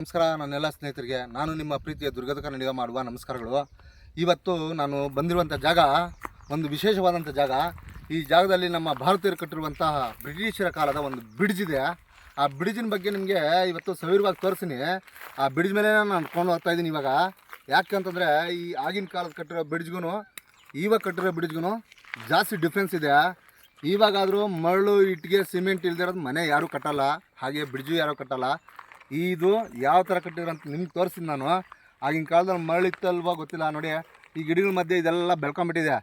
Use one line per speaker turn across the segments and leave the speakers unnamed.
ನಮಸ್ಕಾರ ನನ್ನೆಲ್ಲ ಸ್ನೇಹಿತರಿಗೆ. ನಾನು ನಿಮ್ಮ ಪ್ರೀತಿಯ ದುರ್ಗದ ಕನ್ನಡಿಗ ಮಾಡುವ ನಮಸ್ಕಾರಗಳು. ಇವತ್ತು ನಾನು ಬಂದಿರುವಂಥ ಜಾಗ, ಒಂದು ವಿಶೇಷವಾದಂಥ ಜಾಗ. ಈ ಜಾಗದಲ್ಲಿ ನಮ್ಮ ಭಾರತೀಯರು ಕಟ್ಟಿರುವಂತಹ ಬ್ರಿಟಿಷರ ಕಾಲದ ಒಂದು ಬ್ರಿಡ್ಜ್ ಇದೆ. ಆ ಬ್ರಿಡ್ಜಿನ ಬಗ್ಗೆ ನಿಮಗೆ ಇವತ್ತು ಸವಿರವಾಗಿ ತೋರಿಸ್ತೀನಿ. ಆ ಬ್ರಿಡ್ಜ್ ಮೇಲೆ ನಾನು ಅನ್ಕೊಂಡು ಹೋಗ್ತಾ ಇದ್ದೀನಿ ಇವಾಗ. ಯಾಕೆ ಅಂತಂದರೆ, ಈ ಆಗಿನ ಕಾಲದ ಕಟ್ಟಿರೋ ಬ್ರಿಡ್ಜ್ಗೂ ಇವಾಗ ಕಟ್ಟಿರೋ ಬ್ರಿಡ್ಜ್ಗೂ ಜಾಸ್ತಿ ಡಿಫ್ರೆನ್ಸ್ ಇದೆ. ಇವಾಗಾದರೂ ಮರಳು, ಇಟ್ಟಿಗೆ, ಸಿಮೆಂಟ್ ಇಲ್ದಿರೋದು ಮನೆ ಯಾರೂ ಕಟ್ಟಲ್ಲ. ಹಾಗೆ ಬ್ರಿಡ್ಜು ಯಾರೂ ಕಟ್ಟಲ್ಲ. ಇದು ಯಾವ ಥರ ಕಟ್ಟಿದ್ರು ಅಂತ ನಿಮ್ಗೆ ತೋರಿಸ್ತೀನಿ ನಾನು. ಆಗಿನ ಕಾಲದಲ್ಲಿ ಮರಳಿತ್ತಲ್ವ ಗೊತ್ತಿಲ್ಲ. ನೋಡಿ, ಈ ಗಿಡಗಳ ಮಧ್ಯೆ ಇದೆಲ್ಲ ಬೆಳ್ಕೊಂಬಿಟ್ಟಿದೆ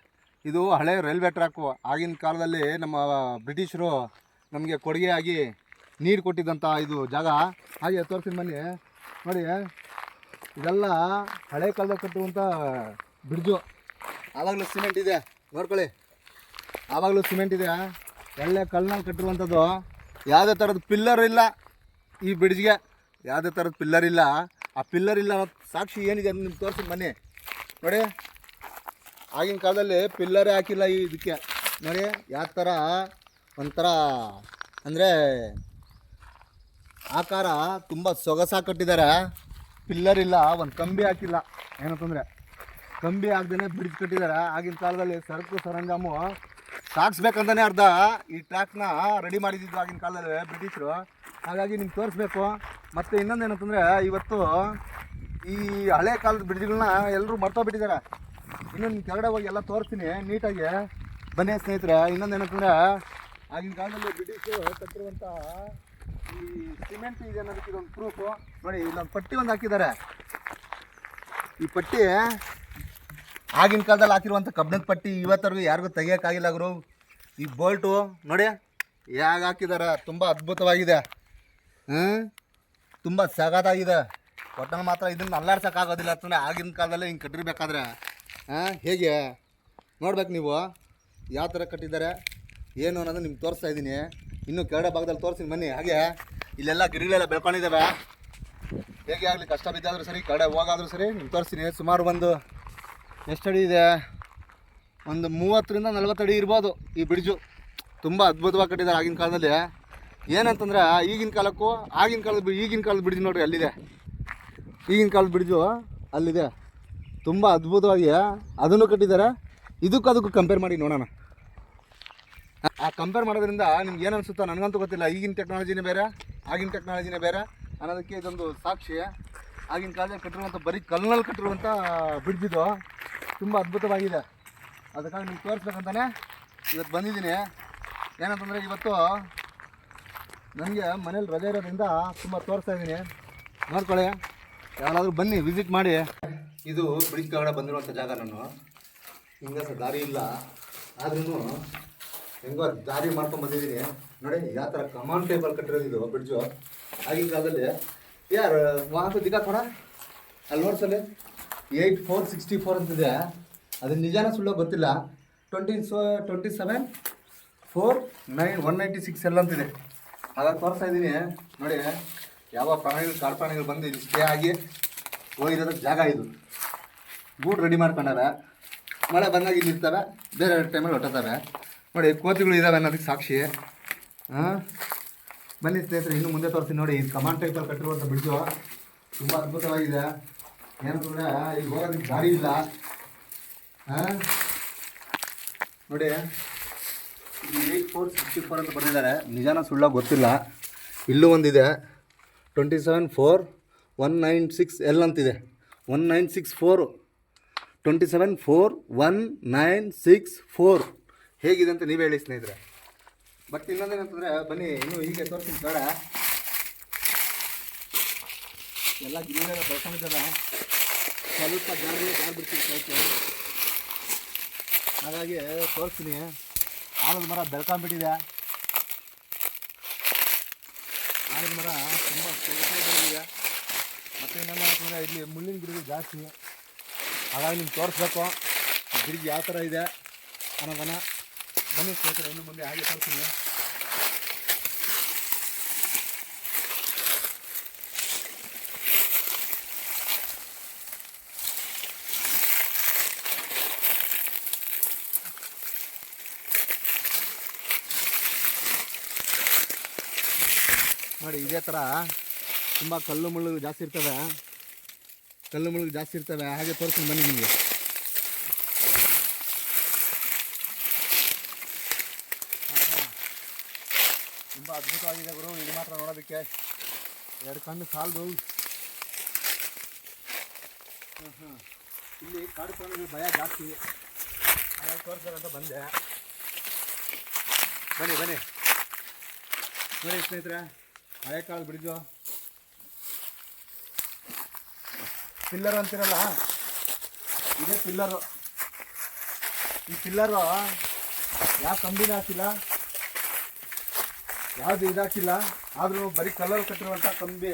ಇದು ಹಳೆ ರೈಲ್ವೆ ಟ್ರ್ಯಾಕು. ಆಗಿನ ಕಾಲದಲ್ಲಿ ನಮ್ಮ ಬ್ರಿಟಿಷರು ನಮಗೆ ಕೊಡುಗೆಯಾಗಿ ನೀರು ಕೊಟ್ಟಿದ್ದಂಥ ಇದು ಜಾಗ. ಹಾಗೆ ತೋರಿಸ್ತೀನಿ ಬನ್ನಿ. ನೋಡಿ, ಇದೆಲ್ಲ ಹಳೆ ಕಾಲದಲ್ಲಿ ಕಟ್ಟುವಂಥ ಬ್ರಿಡ್ಜು. ಆವಾಗಲೂ ಸಿಮೆಂಟ್ ಇದೆ. ನೋಡ್ಕೊಳ್ಳಿ. ಆವಾಗಲೂ ಸಿಮೆಂಟ್ ಇದೆ. ಒಳ್ಳೆ ಕಲ್ಲಿನಲ್ಲಿ ಕಟ್ಟಿರುವಂಥದ್ದು ಯಾವುದೇ ಥರದ ಪಿಲ್ಲರ್ ಇಲ್ಲ ಈ ಬ್ರಿಡ್ಜ್ಗೆ. ಯಾವುದೇ ಥರದ ಪಿಲ್ಲರ್ ಇಲ್ಲ. ಆ ಪಿಲ್ಲರ್ ಇಲ್ಲ ಸಾಕ್ಷಿ ಏನಿದೆ ಅಂತ ನಿಮ್ಗೆ ತೋರಿಸಿ ಮನೆ. ನೋಡಿ, ಆಗಿನ ಕಾಲದಲ್ಲಿ ಪಿಲ್ಲರೇ ಹಾಕಿಲ್ಲ ಈ ಇದಕ್ಕೆ ನೋಡಿ, ಯಾವ ಥರ ಒಂಥರ ಅಂದರೆ ಆಕಾರ ತುಂಬ ಸೊಗಸಾಗಿ ಕಟ್ಟಿದ್ದಾರೆ ಪಿಲ್ಲರ್ ಇಲ್ಲ, ಒಂದು ಕಂಬಿ ಹಾಕಿಲ್ಲ. ಏನಂತಂದರೆ ಕಂಬಿ ಹಾಕ್ದೇ ಬ್ರಿಡ್ಜ್ ಕಟ್ಟಿದ್ದಾರೆ ಆಗಿನ ಕಾಲದಲ್ಲಿ ಸರಕು, ಸರಂಜಾಮು ಸಾಗಿಸ್ಬೇಕಂತಾನೆ ಅರ್ಧ. ಈ ಟ್ರ್ಯಾಕ್ನ ರೆಡಿ ಮಾಡಿದ್ದು ಆಗಿನ ಕಾಲದಲ್ಲಿ ಬ್ರಿಟಿಷರು. ಹಾಗಾಗಿ ನಿಮ್ಗೆ ತೋರಿಸ್ಬೇಕು. ಮತ್ತು ಇನ್ನೊಂದು ಏನಂತಂದರೆ, ಇವತ್ತು ಈ ಹಳೆ ಕಾಲದ ಬ್ರಿಡ್ಜ್ಗಳನ್ನ ಎಲ್ಲರೂ ಮರ್ತೋಗ್ಬಿಟ್ಟಿದ್ದಾರೆ ಇನ್ನೊಂದು ಕೆಳಗಡೆ ಹೋಗಿ ಎಲ್ಲ ತೋರಿಸ್ತೀನಿ, ನೀಟಾಗಿ. ಬನ್ನಿ ಸ್ನೇಹಿತರೆ, ಇನ್ನೊಂದು ಏನಂತಂದರೆ, ಆಗಿನ ಕಾಲದಲ್ಲಿ ಬ್ರಿಟಿಷರು ಕಟ್ಟಿರುವಂಥ ಈ ಸಿಮೆಂಟ್ ಇದೆ ಅನ್ನೋದಕ್ಕೆ ಇದೊಂದು ಪ್ರೂಫು ನೋಡಿ, ಇಲ್ಲೊಂದು ಪಟ್ಟಿ ಒಂದು ಹಾಕಿದ್ದಾರೆ. ಈ ಪಟ್ಟಿ ಆಗಿನ ಕಾಲದಲ್ಲಿ ಹಾಕಿರುವಂಥ ಕಬ್ಬಿಣದ ಪಟ್ಟಿ ಇವತ್ತರೆಗೂ ಯಾರಿಗೂ ತೆಗಿಯೋಕ್ಕಾಗಿಲ್ಲ ಗುರು. ಈ ಬೋಲ್ಟು ನೋಡಿ ಹೇಗೆ ಹಾಕಿದ್ದಾರೆ ತುಂಬ ಅದ್ಭುತವಾಗಿದೆ. ಹ್ಞೂ ತುಂಬ ಸಗದಾಗಿದೆ. ಒಟ್ಟಲ್ಲಿ ಮಾತ್ರ ಇದನ್ನು ಅಲ್ಲಾಡ್ಸೋಕ್ಕಾಗೋದಿಲ್ಲ ಅಂತಂದರೆ ಆಗಿನ ಕಾಲದಲ್ಲಿ ಹಿಂಗೆ ಕಟ್ಟಿರ್ಬೇಕಾದ್ರೆ. ಹಾಂ, ಹೇಗೆ? ನೋಡ್ಬೇಕು ನೀವು. ಯಾವ ಥರ ಕಟ್ಟಿದ್ದಾರೆ? ಏನು ಅನ್ನೋದು ನಿಮ್ಗೆ ತೋರಿಸ್ತಾ ಇದ್ದೀನಿ. ಇನ್ನೂ ಕೆರಡ ಭಾಗದಲ್ಲಿ ತೋರಿಸ್ತೀನಿ ಬನ್ನಿ. ಹಾಗೆ ಇಲ್ಲೆಲ್ಲ ಗಿಡಗಳೆಲ್ಲ ಬೆಳ್ಕೊಂಡಿದ್ದಾವೆ ಹೇಗೆ ಆಗಲಿ, ಕಷ್ಟ ಬಿದ್ದಾದರೂ ಸರಿ ಕಡೆ ಹೋಗಾದರೂ ಸರಿ, ನಿಮ್ಗೆ ತೋರಿಸ್ತೀನಿ. ಸುಮಾರು ಒಂದು ಎಷ್ಟು ಅಡಿ ಇದೆ? ಒಂದು ಮೂವತ್ತರಿಂದ ನಲ್ವತ್ತು ಅಡಿ ಇರ್ಬೋದು ಈ ಬ್ರಿಡ್ಜು. ತುಂಬ ಅದ್ಭುತವಾಗಿ ಕಟ್ಟಿದ್ದಾರೆ ಆಗಿನ ಕಾಲದಲ್ಲಿ. ಏನಂತಂದ್ರೆ, ಈಗಿನ ಕಾಲಕ್ಕೂ, ಆಗಿನ ಕಾಲದ ಈಗಿನ ಕಾಲದ ಬ್ರಿಡ್ಜ್ ನೋಡ್ರಿ, ಅಲ್ಲಿದೆ. ಈಗಿನ ಕಾಲದ ಬ್ರಿಡ್ಜು ಅಲ್ಲಿದೆ. ತುಂಬ ಅದ್ಭುತವಾಗಿ ಅದನ್ನು ಕಟ್ಟಿದ್ದಾರೆ. ಇದಕ್ಕೂ ಅದಕ್ಕೂ ಕಂಪೇರ್ ಮಾಡಿ ನೋಡೋಣ. ಆ ಕಂಪೇರ್ ಮಾಡೋದ್ರಿಂದ ನಿಮ್ಗೆ ಏನು ಅನಿಸುತ್ತೋ ನನಗಂತೂ ಗೊತ್ತಿಲ್ಲ. ಈಗಿನ ಟೆಕ್ನಾಲಜಿನೇ ಬೇರೆ, ಆಗಿನ ಟೆಕ್ನಾಲಜಿನೇ ಬೇರೆ ಅನ್ನೋದಕ್ಕೆ ಇದೊಂದು ಸಾಕ್ಷಿ. ಆಗಿನ ಕಾಲದಲ್ಲಿ ಕಟ್ಟಿರುವಂಥ ಬರೀ ಕಲ್ಲಿನಲ್ಲಿ ಕಟ್ಟಿರುವಂಥ ಇದು ತುಂಬ ಅದ್ಭುತವಾಗಿದೆ. ಅದಕ್ಕಾಗಿ ನಿಮ್ಗೆ ತೋರಿಸ್ಬೇಕಂತಾನೆ ಇವತ್ತು ಬಂದಿದ್ದೀನಿ. ಏನಂತಂದರೆ ಇವತ್ತು ನನಗೆ ಮನೇಲಿ ರಜೆ ಇರೋದ್ರಿಂದ ತುಂಬ ತೋರಿಸ್ತಾ ಇದ್ದೀನಿ. ನೋಡ್ಕೊಳ್ಳಿ, ಯಾರಾದರೂ ಬನ್ನಿ ವಿಸಿಟ್ ಮಾಡಿ. ಇದು ಬ್ರಿಡ್ಜ್ ಕೆಳಗಡೆ ಬಂದಿರುವಂಥ ಜಾಗ ನಾನು. ಹಿಂಗೆ ಸಹ ದಾರಿ ಇಲ್ಲ. ಆದ್ರೂ ಹೆಂಗೋ ದಾರಿ ಮಾಡ್ಕೊಂಡು ಬಂದಿದ್ದೀನಿ. ನೋಡಿ ಯಾವ ಥರ ಕಮಾನ್ ಟೇಬಲ್ ಕಟ್ಟಿರೋದು ಇದು ಬ್ರಿಡ್ಜು ಆಗಿನ ಕಾಲದಲ್ಲಿ ಯಾರು ವಾಹನ ದಿಕ್ಕ ಕೊಡ? ಅಲ್ಲಿ ನೋಡ್ಸಲ್ಲಿ. ಏಯ್ಟ್ ಫೋರ್ ಸಿಕ್ಸ್ಟಿ ಫೋರ್ ಅಂತಿದೆ. ಅದು ನಿಜಾನ ಸುಳ್ಳೋ ಗೊತ್ತಿಲ್ಲ. Twenty so, twenty seven, four, nine, one ninety six ಎಲ್ಲ ಅಂತಿದೆ. ಹಾಗಾಗಿ ತೋರಿಸ್ತಾ ಇದ್ದೀನಿ. ನೋಡಿ, ಯಾವ ಪ್ರಾಣಿಗಳು, ಕಾಡು ಪ್ರಾಣಿಗಳು ಬಂದು ಇಲ್ಲಿ ಸ್ಟೇ ಆಗಿ ಹೋಗಿರೋದಕ್ಕೆ ಜಾಗ ಇದು. ಗೂಡು ರೆಡಿ ಮಾಡ್ಕೊಂಡಾರೆ ಮಳೆ ಬಂದಾಗ ಇಲ್ಲಿ ಇರ್ತಾರೆ ಬೇರೆ ಟೈಮಲ್ಲಿ ಹೊಟ್ಟತಾರೆ ನೋಡಿ, ಕೋತಿಗಳು ಇದ್ದಾವೆ ಅನ್ನೋದಕ್ಕೆ ಸಾಕ್ಷಿ. ಹಾಂ? ಬನ್ನಿ ಸ್ನೇಹಿತರೆ, ಇನ್ನು ಮುಂದೆ ತೋರಿಸ್ತೀನಿ ನೋಡಿ. ಇದು ಕಮಾಂಡ್ ಟೈಪಲ್ಲಿ ಕಟ್ಟಿರುವಂತ ಬ್ರಿಡ್ಜು ತುಂಬ ಅದ್ಭುತವಾಗಿದೆ. ಏನಂತಂದರೆ ಈಗ ಹೋಗೋದಕ್ಕೆ ದಾರಿ ಇಲ್ಲ. ನೋಡಿ. ಏಯ್ಟ್ ಫೋರ್ ಸಿಕ್ಸ್ಟಿ ಫೋರ್ ಅಂತ ಬರೆದಿದ್ದಾರೆ. ನಿಜಾನ ಸುಳ್ಳ ಗೊತ್ತಿಲ್ಲ. ಇಲ್ಲೂ ಒಂದಿದೆ. Twenty seven four one nine six L ಅಂತಿದೆ. One nine six four twenty seven four one nine six four ಹೇಗಿದೆ ಅಂತ ನೀವು ಹೇಳಿ ಸ್ನೇಹಿತರೆ. ಬಟ್ ಇನ್ನೊಂದೇನಂತಂದರೆ ಬನ್ನಿ, ಇನ್ನು ಹೀಗೆ ತೋರಿಸ್ತೀನಿ ಬೇಡ ಎಲ್ಲ ಗಿಡಗಳ ಬೆಳ್ಕೊಂಡಿದ್ದಾವೆ. ಸ್ವಲ್ಪ ಜಾರಿ ಜಾರಿ ಬಿಡ್ತೀನಿ ಹಾಗಾಗಿ ತೋರಿಸ್ತೀನಿ. ಆಲದ ಮರ ಬೆಳ್ಕೊಂಡ್ಬಿಟ್ಟಿದೆ. ಆಲದ ಮರ ತುಂಬ ಬೆಳೆದಿದೆ. ಮತ್ತು ಇನ್ನೊಂದು ಅಂತಂದರೆ ಇಲ್ಲಿ ಮುಳ್ಳಿನ ಗಿಡಗಳು ಜಾಸ್ತಿ. ಹಾಗಾಗಿ ನಿಮ್ಗೆ ತೋರಿಸ್ಬೇಕು. ಗಿಡ ಯಾವ ಥರ ಇದೆ ಅನ್ನೋದನ್ನ. ಬನ್ನಿ ಸ್ನೇಹಿತರೆ, ಇನ್ನು ಮುಂದೆ ಹಾಗೆ ತೋರಿಸ್ತೀನಿ ನೋಡಿ, ಇದೇ ಥರ ತುಂಬ ಕಲ್ಲು ಮುಳ್ಳು ಜಾಸ್ತಿ ಇರ್ತವೆ. ಕಲ್ಲು ಮುಳ್ಳು ಜಾಸ್ತಿ ಇರ್ತವೆ. ಹಾಗೆ ತೋರಿಸ್ತೀನಿ, ಬನ್ನಿ ನಿಮಗೆ. ತುಂಬ ಅದ್ಭುತವಾಗಿದೆ ಗುರು. ಇದು ಮಾತ್ರ ನೋಡೋದಕ್ಕೆ ಎರಡು ಕಣ್ಣು ಸಾಲದು. ಹಾಂ ಇಲ್ಲಿ ಕಾಡು ಪ್ರಾಣಿಗಳು ಭಯ ಜಾಸ್ತಿ. ಹಾಗಾಗಿ ತೋರಿಸ್ಬೇಕಂತ ಬಂದೆ. ಬನ್ನಿ ಬನ್ನಿ. ನೋಡಿ ಸ್ನೇಹಿತರೆ, ಹಳೆ ಕಾಳು ಬಿಡಿದು. ಪಿಲ್ಲರ್ ಅಂತಿರಲ್ಲ? ಇದೇ ಪಿಲ್ಲರು ಈ ಪಿಲ್ಲರು ಯಾವ ಕಂಬಿನ ಹಾಕಿಲ್ಲ? ಯಾವುದು ಇದಾಕಿಲ್ಲ, ಆದರೂ ಬರೀ ಕಲರ್ ಕಟ್ಟಿರುವಂಥ ಕಂಬಿ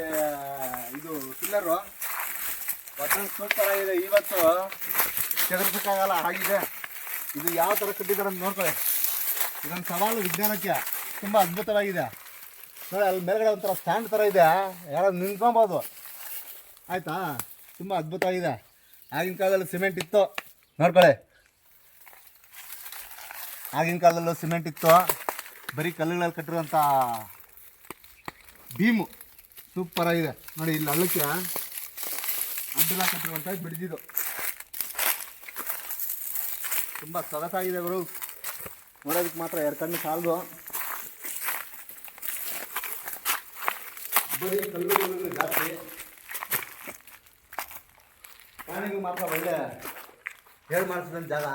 ಇದು ಪಿಲ್ಲರು ಬಟನ್ ಸೂಪರ್ ಆಗಿದೆ ಇವತ್ತು ಚದರ್ಸೋಕ್ಕಾಗಲ್ಲ, ಆಗಿದೆ. ಇದು ಯಾವ ಥರ ಕಟ್ಟಿದ್ದಾರೆ ಅಂತ ನೋಡ್ಕೊಳ್ಳಿ. ಇದೊಂದು ಸವಾಲು ವಿಜ್ಞಾನಕ್ಕೆ. ತುಂಬ ಅದ್ಭುತವಾಗಿದೆ. ನೋಡಿ ಅಲ್ಲಿ ಮೇಲ್ಗಡೆ ಒಂಥರ ಸ್ಟ್ಯಾಂಡ್ ಥರ ಇದೆ. ಯಾರಾದ್ರು ನಿಂತ್ಕೊಬೋದು. ಆಯಿತಾ? ತುಂಬ ಅದ್ಭುತವಾಗಿದೆ. ಆಗಿನ ಕಾಲದಲ್ಲಿ ಸಿಮೆಂಟ್ ಇತ್ತು. ನೋಡ್ಕೊಳ್ಳಿ. ಆಗಿನ ಕಾಲದಲ್ಲೂ ಸಿಮೆಂಟ್ ಇತ್ತು. ಬರೀ ಕಲ್ಲುಗಳಲ್ಲಿ ಕಟ್ಟಿರುವಂಥ ಭೀಮು ಸೂಪರ್ ಆಗಿದೆ. ನೋಡಿ, ಇಲ್ಲಿ ಹಳ್ಳಕ್ಕೆ ಅಡ್ಡಲ ಕಟ್ಟಿರುವಂಥ ಬಿಡಿದಿದ್ದು. ತುಂಬ ಸೊಗಸಾಗಿದೆ ಗುರು. ನೋಡೋದಕ್ಕೆ ಮಾತ್ರ ಎರಡು ಕಣ್ಣು ಸಾಲದು. ಬರೀ ಕಲ್ಲುಗಳು ಜಾಸ್ತಿ. ಪ್ರಾಣಿಗಳು ಮಾತ್ರ ಒಳ್ಳೆ ಹೇಳಿ ಮಾಡಿಸಿದಂಥ ಜಾಗ.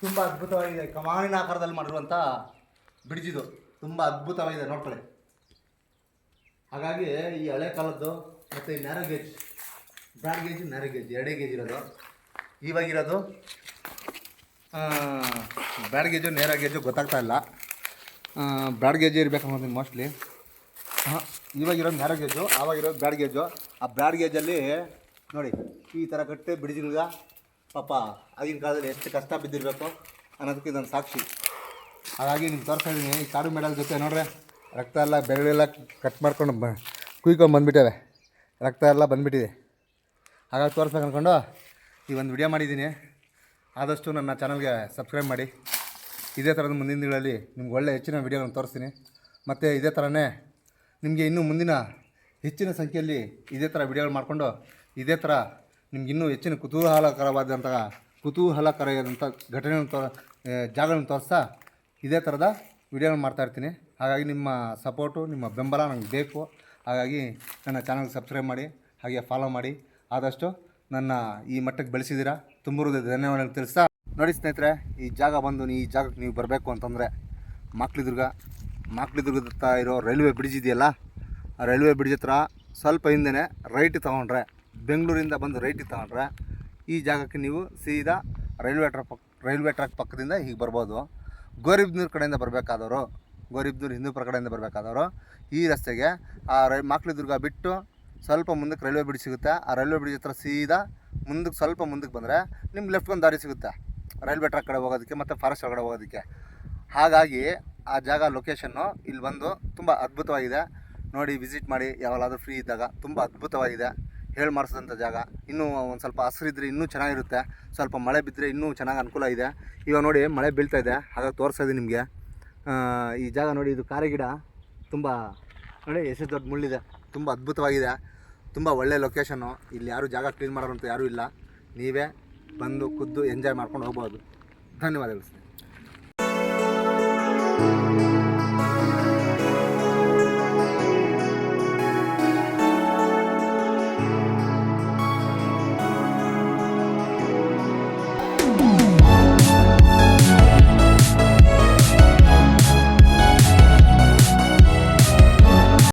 ತುಂಬ ಅದ್ಭುತವಾಗಿದೆ. ಕಮಾನಿನ ಆಕಾರದಲ್ಲಿ ಮಾಡಿರುವಂಥ ಬಿಡಿಜಿದು ತುಂಬ ಅದ್ಭುತವಾಗಿದೆ, ನೋಡ್ಕೊಳ್ಳಿ. ಹಾಗಾಗಿ ಈ ಹಳೆ ಕಾಲದ್ದು ಮತ್ತು ಈ narrow gauge broad gauge narrow gauge ಎರಡೇ ಗೇಜ್ ಇರೋದು. ಇವಾಗಿರೋದು ಬ್ರಾಡ್ ಗೇಜು ನೇರ ಗೇಜು ಗೊತ್ತಾಗ್ತಾ ಇಲ್ಲ. ಬ್ರಾಡ್ ಗೇಜ್ ಇರಬೇಕು ಅನ್ನೋದು ಮೋಸ್ಟ್ಲಿ ಹಾಂ ಇವಾಗಿರೋದು ನ್ಯಾರೋ ಗೇಜು ಆವಾಗಿರೋದು ಬ್ರಾಡ್ ಗೇಜು ಆ ಬ್ರಾಡ್ ಗೇಜಲ್ಲಿ ನೋಡಿ, ಈ ಥರ ಕಟ್ಟೆ ಬಿಡಿಜಿಲ್ಗ ಪಾಪ, ಆಗಿನ ಕಾಲದಲ್ಲಿ ಎಷ್ಟು ಕಷ್ಟ ಬಿದ್ದಿರಬೇಕು ಅನ್ನೋದಕ್ಕೆ ಇದೊಂದು ಸಾಕ್ಷಿ. ಹಾಗಾಗಿ ನಿಮ್ಗೆ ತೋರಿಸ್ತಾ ಇದ್ದೀನಿ, ಈ ಕಾಡು ಮೆಡಲ್ ಜೊತೆ ನೋಡ್ರೆ ರಕ್ತ ಎಲ್ಲ ಬೆರಳೆಲ್ಲ ಕಟ್ ಮಾಡ್ಕೊಂಡು ಕುಯ್ಕೊಂಡು ಬಂದುಬಿಟ್ಟವೆ. ರಕ್ತ ಎಲ್ಲ ಬಂದುಬಿಟ್ಟಿದೆ. ಹಾಗಾಗಿ ತೋರಿಸ್ಬೇಕು ಅಂದ್ಕೊಂಡು ಈ ಒಂದು ವಿಡಿಯೋ ಮಾಡಿದ್ದೀನಿ. ಆದಷ್ಟು ನನ್ನ ಚಾನಲ್ಗೆ ಸಬ್ಸ್ಕ್ರೈಬ್ ಮಾಡಿ. ಇದೇ ಥರದ ಮುಂದಿನ ದಿನಗಳಲ್ಲಿ ನಿಮ್ಗೆ ಒಳ್ಳೆ ಹೆಚ್ಚಿನ ವಿಡಿಯೋಗಳನ್ನು ತೋರಿಸ್ತೀನಿ. ಮತ್ತು ಇದೇ ಥರನೇ ನಿಮಗೆ ಇನ್ನೂ ಮುಂದಿನ ಹೆಚ್ಚಿನ ಸಂಖ್ಯೆಯಲ್ಲಿ ಇದೇ ಥರ ವಿಡಿಯೋಗಳು ಮಾಡಿಕೊಂಡು ಇದೇ ಥರ ನಿಮ್ಗೆ ಇನ್ನೂ ಹೆಚ್ಚಿನ ಕುತೂಹಲಕರವಾದಂತಹ ಕುತೂಹಲಕರವಾದಂಥ ಘಟನೆಗಳನ್ನು ತೋ, ಜಾಗಗಳನ್ನು ತೋರಿಸ್ತಾ ಇದೇ ಥರದ ವಿಡಿಯೋಗಳನ್ನು ಮಾಡ್ತಾಯಿರ್ತೀನಿ ಹಾಗಾಗಿ ನಿಮ್ಮ ಸಪೋರ್ಟು, ನಿಮ್ಮ ಬೆಂಬಲ ನನಗೆ ಬೇಕು. ಹಾಗಾಗಿ ನನ್ನ ಚಾನಲ್ಗೆ ಸಬ್ಸ್ಕ್ರೈಬ್ ಮಾಡಿ, ಹಾಗೆ ಫಾಲೋ ಮಾಡಿ. ಆದಷ್ಟು ನನ್ನ ಈ ಮಟ್ಟಕ್ಕೆ ಬೆಳೆಸಿದ್ದೀರಾ. ತುಂಬ ಹೃದಯದ ಧನ್ಯವಾದಗಳು ತಿಳಿಸ್ತಾ. ನೋಡಿ ಸ್ನೇಹಿತರೆ, ಈ ಜಾಗ ಬಂದು ಈ ಜಾಗಕ್ಕೆ ನೀವು ಬರಬೇಕು ಅಂತಂದರೆ ಮಾಕ್ಲಿದುರ್ಗ. ಮಾಕ್ಲಿದುರ್ಗದ ಹತ್ರ ಇರೋ ರೈಲ್ವೆ ಬ್ರಿಡ್ಜ್ ಇದೆಯಲ್ಲ, ಆ ರೈಲ್ವೆ ಬ್ರಿಡ್ಜ್ ಹತ್ರ ಸ್ವಲ್ಪ ಹಿಂದೆನೇ ರೈಟ್ ತೊಗೊಂಡ್ರೆ, ಬೆಂಗಳೂರಿಂದ ಬಂದು ರೈಟ್ ತೊಗೊಂಡ್ರೆ ಈ ಜಾಗಕ್ಕೆ ನೀವು ಸೀದಾ ರೈಲ್ವೆ ಪಕ್ಕ ರೈಲ್ವೆ ಟ್ರ್ಯಾಕ್ ಪಕ್ಕದಿಂದ ಹೀಗೆ ಬರ್ಬೋದು. ಗೋರಿಬ್ನೂರು ಕಡೆಯಿಂದ ಬರಬೇಕಾದವರು ಗೋರಿಬ್ನೂರು ಹಿಂದೂಪುರ ಕಡೆಯಿಂದ ಬರಬೇಕಾದವರು ಈ ರಸ್ತೆಗೆ ಆ ರೈ, ಮಾಕ್ಲಿದುರ್ಗ ಬಿಟ್ಟು ಸ್ವಲ್ಪ ಮುಂದಕ್ಕೆ ರೈಲ್ವೆ ಬ್ರಿಡ್ಜ್ ಸಿಗುತ್ತೆ. ಆ ರೈಲ್ವೆ ಬ್ರಿಡ್ಜ್ ಹತ್ರ ಸೀದಾ ಮುಂದಕ್ಕೆ ಸ್ವಲ್ಪ ಮುಂದಕ್ಕೆ ಬಂದರೆ ನಿಮ್ಗೆ ಲೆಫ್ಟ್ ಒಂದು ದಾರಿ ಸಿಗುತ್ತೆ. ರೈಲ್ವೆ ಟ್ರ್ಯಾಕ್ ಕಡೆ ಹೋಗೋದಕ್ಕೆ ಮತ್ತು ಫಾರೆಸ್ಟ್ ಒಳಗಡೆ ಹೋಗೋದಕ್ಕೆ. ಹಾಗಾಗಿ ಆ ಜಾಗ ಲೊಕೇಶನ್ನು ಇಲ್ಲಿ ಬಂದು ತುಂಬ ಅದ್ಭುತವಾಗಿದೆ. ನೋಡಿ ವಿಸಿಟ್ ಮಾಡಿ, ಯಾವಾಗಲಾದರೂ ಫ್ರೀ ಇದ್ದಾಗ ತುಂಬ ಅದ್ಭುತವಾಗಿದೆ. ಹೇಳಿ ಮಾಡಿಸಿದಂಥ ಜಾಗ. ಇನ್ನೂ ಒಂದು ಸ್ವಲ್ಪ ಹಸಿರಿದ್ರೆ ಇನ್ನೂ ಚೆನ್ನಾಗಿರುತ್ತೆ. ಸ್ವಲ್ಪ ಮಳೆ ಬಿದ್ದರೆ ಇನ್ನೂ ಚೆನ್ನಾಗಿ ಅನುಕೂಲ ಇದೆ. ಇವಾಗ ನೋಡಿ ಮಳೆ ಬೀಳ್ತಾ ಇದೆ. ಹಾಗಾಗಿ ತೋರಿಸ್ತಾ ಇದ್ದೀನಿ ನಿಮಗೆ. ಈ ಜಾಗ ನೋಡಿ, ಇದು ಕಾರೆ ಗಿಡ. ತುಂಬ ನೋಡಿ, ಎಷ್ಟು ದೊಡ್ಡ ಮುಳ್ಳಿದೆ ತುಂಬ ಅದ್ಭುತವಾಗಿದೆ. ತುಂಬ ಒಳ್ಳೆ ಲೊಕೇಶನ್ನು ಇಲ್ಲಿ ಯಾರು ಜಾಗ ಕ್ಲೀನ್ ಮಾಡೋರು ಅಂತ ಯಾರೂ ಇಲ್ಲ. ನೀವೇ ಬಂದು ಖುದ್ದು ಎಂಜಾಯ್ ಮಾಡ್ಕೊಂಡು ಹೋಗ್ಬೋದು. ಧನ್ಯವಾದಗಳು